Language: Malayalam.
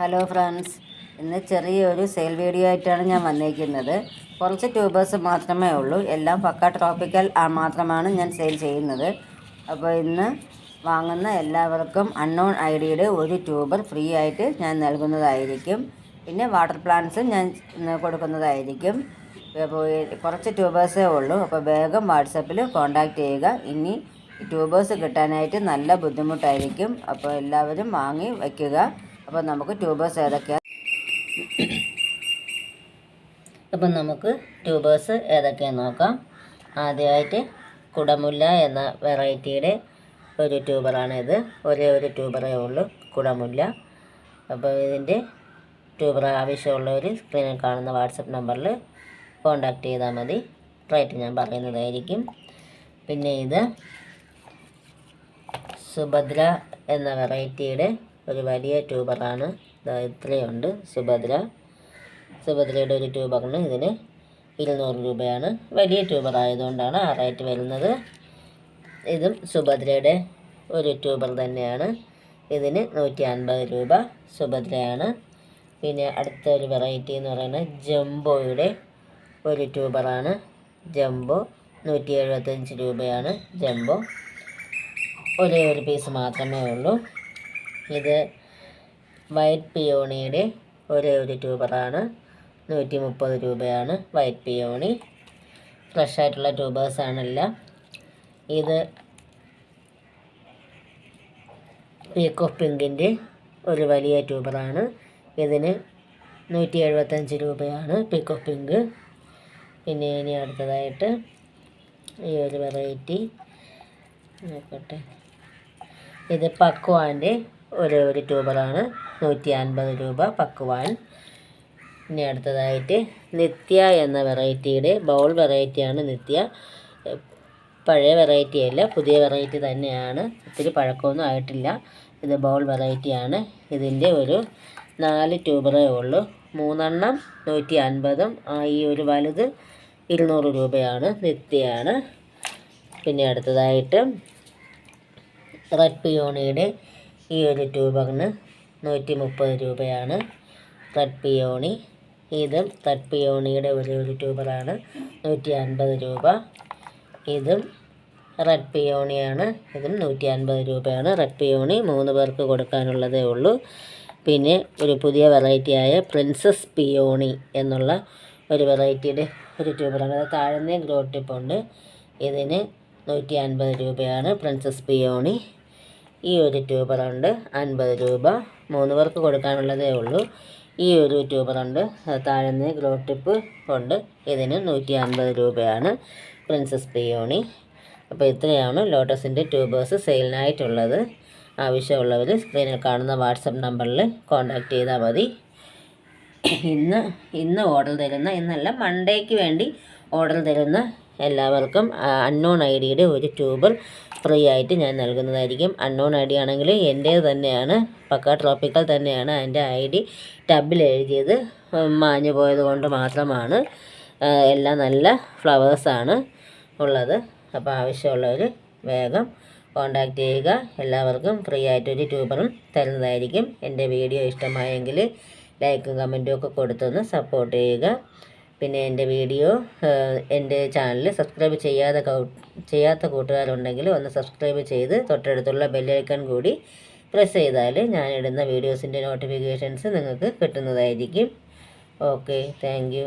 ഹലോ ഫ്രണ്ട്സ് ഇന്ന് ചെറിയൊരു സെയിൽ വീഡിയോ ആയിട്ടാണ് ഞാൻ വന്നിരിക്കുന്നത് കുറച്ച് ട്യൂബേഴ്സ് മാത്രമേ ഉള്ളൂ. എല്ലാം പക്ക ട്രോപ്പിക്കൽ മാത്രമാണ് ഞാൻ സെയിൽ ചെയ്യുന്നത്. അപ്പോൾ ഇന്ന് വാങ്ങുന്ന എല്ലാവർക്കും അൺനോൺ ഐ ഡിയുടെ ഒരു ട്യൂബർ ഫ്രീ ആയിട്ട് ഞാൻ നൽകുന്നതായിരിക്കും. പിന്നെ വാട്ടർ പ്ലാന്റ്സും ഞാൻ കൊടുക്കുന്നതായിരിക്കും. കുറച്ച് ട്യൂബേഴ്സേ ഉള്ളൂ. അപ്പോൾ വേഗം വാട്സപ്പിൽ കോൺടാക്റ്റ് ചെയ്യുക. ഇനി ട്യൂബേഴ്സ് കിട്ടാനായിട്ട് നല്ല ബുദ്ധിമുട്ടായിരിക്കും. അപ്പോൾ എല്ലാവരും വാങ്ങി വയ്ക്കുക. അപ്പോൾ നമുക്ക് ട്യൂബേഴ്സ് ഏതൊക്കെയാണ് അപ്പം നമുക്ക് ട്യൂബേഴ്സ് ഏതൊക്കെയാണെന്ന് നോക്കാം. ആദ്യമായിട്ട് കുടമുല്ല എന്ന വെറൈറ്റിയുടെ ഒരു ട്യൂബറാണിത്. ഒരേ ഒരു ട്യൂബറേ ഉള്ളൂ കുടമുല്ല. അപ്പോൾ ഇതിന്റെ ട്യൂബർ ആവശ്യമുള്ളവർ സ്ക്രീനിൽ കാണുന്ന വാട്സപ്പ് നമ്പറിൽ കോണ്ടാക്ട് ചെയ്താൽ മതി. റേറ്റ് ഞാൻ പറയുന്നതായിരിക്കും. പിന്നെ ഇത് സുഭദ്ര എന്ന വെറൈറ്റിയുടെ ഒരു വലിയ ട്യൂബറാണ്. ഇത്രയുണ്ട് സുഭദ്ര. സുഭദ്രയുടെ ഒരു ട്യൂബറിന് ഇതിന് ഇരുന്നൂറ് രൂപയാണ്. വലിയ ട്യൂബർ ആയതുകൊണ്ടാണ് ആ റേറ്റ് വരുന്നത്. ഇതും സുഭദ്രയുടെ ഒരു ട്യൂബർ തന്നെയാണ്. ഇതിന് നൂറ്റി അൻപത് രൂപ സുഭദ്രയാണ്. പിന്നെ അടുത്ത ഒരു വെറൈറ്റി എന്ന് പറയുന്നത് ജംബോയുടെ ഒരു ട്യൂബറാണ്. ജംബോ നൂറ്റി എഴുപത്തഞ്ച് രൂപയാണ് ജംബോ. ഒരേ ഒരു പീസ് മാത്രമേ ഉള്ളൂ. ഇത് വൈറ്റ് പിയോണിയുടെ ഒരേ ഒരു ട്യൂബറാണ് നൂറ്റി മുപ്പത് രൂപയാണ് വൈറ്റ് പിയോണി. ഫ്രഷ് ആയിട്ടുള്ള ട്യൂബേഴ്സാണെല്ലാം ഇത് പീക്ക് ഓഫ് പിങ്കിന്റെ ഒരു വലിയ ട്യൂബറാണ് ഇതിന് നൂറ്റി എഴുപത്തഞ്ച് രൂപയാണ് പീക്ക് ഓഫ് പിങ്ക്. പിന്നെ ഇനി അടുത്തതായിട്ട് ഈ ഒരു വെറൈറ്റി. നോക്കട്ടെ. ഇത് പക്വാന്റെ ഒരു ഒരു ട്യൂബറാണ്. നൂറ്റി അൻപത് രൂപ പക്വാൻ. ഇനി അടുത്തതായിട്ട് നിത്യ എന്ന വെറൈറ്റിയുടെ ബൗൾ വെറൈറ്റിയാണ് നിത്യ. പഴയ വെറൈറ്റി അല്ല പുതിയ വെറൈറ്റി തന്നെയാണ്. ഒത്തിരി പഴക്കമൊന്നും ആയിട്ടില്ല. ഇത് ബൗൾ വെറൈറ്റിയാണ്. ഇതിന്റെ ഒരു നാല് ട്യൂബറേ ഉള്ളൂ. മൂന്നെണ്ണം നൂറ്റി അൻപതും ഈ ഒരു വലുത് ഇരുന്നൂറ് രൂപയാണ് നിത്യയാണ്. പിന്നെ അടുത്തതായിട്ട് റെഡ് പിയോണിയുടെ ഈ ഒരു ട്യൂബറിന് നൂറ്റി മുപ്പത് രൂപയാണ് തട്ടിയോണി ഇതും തട്ടിയോണിയുടെ ഒരു ഒരു ട്യൂബറാണ് നൂറ്റി അൻപത് രൂപ. ഇതും റെഡ് പിയോണിയാണ് ഇതും നൂറ്റി അൻപത് രൂപയാണ്. റെഡ് പിയോണി മൂന്ന് പേർക്ക് കൊടുക്കാനുള്ളതേ ഉള്ളൂ. പിന്നെ ഒരു പുതിയ വെറൈറ്റിയായ പ്രിൻസസ് പിയോണി എന്നുള്ള ഒരു വെറൈറ്റിയുടെ ഒരു ട്യൂബറാണ്. അത് താഴ്ന്ന ഗ്രോ ടിപ്പുണ്ട്. ഇതിന് നൂറ്റി അൻപത് രൂപയാണ് പ്രിൻസസ് പിയോണി. ഈ ഒരു ട്യൂബറുണ്ട് അൻപത് രൂപ. മൂന്ന് പേർക്ക് കൊടുക്കാനുള്ളതേ ഉള്ളൂ. ഈ ഒരു ട്യൂബറുണ്ട് താഴ്ന്ന ഗ്ലോ ടിപ്പ് ഉണ്ട്. ഇതിന് നൂറ്റി അൻപത് രൂപയാണ് പ്രിൻസസ് പിയോണി. അപ്പോൾ ഇത്രയാണ് ലോട്ടസിന്റെ ട്യൂബേഴ്സ് സെയിലിനായിട്ടുള്ളത്. ആവശ്യമുള്ളവർ സ്ക്രീനിൽ കാണുന്ന വാട്സപ്പ് നമ്പറിൽ കോൺടാക്റ്റ് ചെയ്താൽ മതി. ഇന്ന് ഇന്ന് ഓർഡർ തരുന്ന ഇന്നല്ല മൺഡേക്ക് വേണ്ടി ഓർഡർ തരുന്ന എല്ലാവർക്കും അൺനോൺ ഐ ഡിയുടെ ഒരു ട്യൂബർ ഫ്രീ ആയിട്ട് ഞാൻ നൽകുന്നതായിരിക്കും. അൺനോൺ ഐ ഡി ആണെങ്കിൽ എന്റേത് തന്നെയാണ് പക്ക ട്രോപ്പിക്കൽ തന്നെയാണ് അതിന്റെ ഐ ഡി ടബിൽ എഴുതിയത്. മാഞ്ഞു പോയത് കൊണ്ട് മാത്രമാണ് എല്ലാം നല്ല ഫ്ലവേഴ്സാണ് ഉള്ളത്. അപ്പോൾ ആവശ്യമുള്ളവർ വേഗം കോണ്ടാക്റ്റ് ചെയ്യുക. എല്ലാവർക്കും ഫ്രീ ആയിട്ടൊരു ട്യൂബറും തരുന്നതായിരിക്കും. എന്റെ വീഡിയോ ഇഷ്ടമായെങ്കിൽ ലൈക്കും കമന്റും ഒക്കെ കൊടുത്തൊന്ന് സപ്പോർട്ട് ചെയ്യുക. പിന്നെ എന്റെ വീഡിയോ എന്റെ ചാനൽ സബ്സ്ക്രൈബ് ചെയ്യാതെ ചെയ്യാത്ത കൂട്ടുകാരുണ്ടെങ്കിൽ ഒന്ന് സബ്സ്ക്രൈബ് ചെയ്ത് തൊട്ടടുത്തുള്ള ബെല്ലൈക്കൺ കൂടി പ്രസ് ചെയ്താൽ ഞാൻ ഇടുന്ന വീഡിയോസിന്റെ നോട്ടിഫിക്കേഷൻസ് നിങ്ങൾക്ക് കിട്ടുന്നതായിരിക്കും. Okay thank